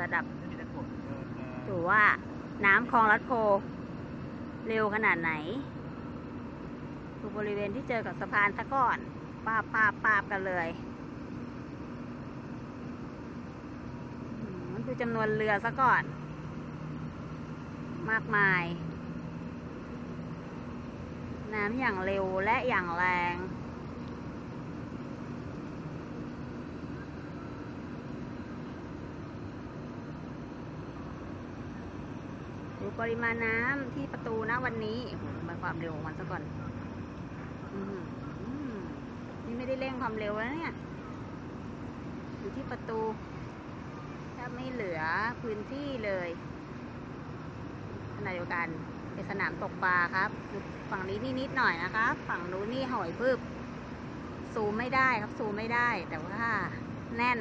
ระดับไม่มีตะกรุดเออเออดูว่าน้ำคลองลัดโพเร็วขนาดไหนดูบริเวณที่เจอกับสะพานซะก่อนปาบปาบปาบกันเลยอืมดูจำนวนเรือซะก่อน มากมาย น้ำอย่างเร็วและอย่างแรง ดู ปริมาณน้ำที่ประตูนะวันนี้มาความเร็วของมันซะก่อนอนี่ไม่ได้เร่งความเร็วแล้วเนี่ย อยู่ที่ประตูแทบไม่เหลือพื้นที่เลยขณะเดียวกันเป็นสนามตกปลาครับ ฝั่งนี้นี่นิดหน่อยนะครับ ฝั่งนู้นนี่หอยพึบซูมไม่ได้ครับซูมไม่ได้ แต่ว่าแน่น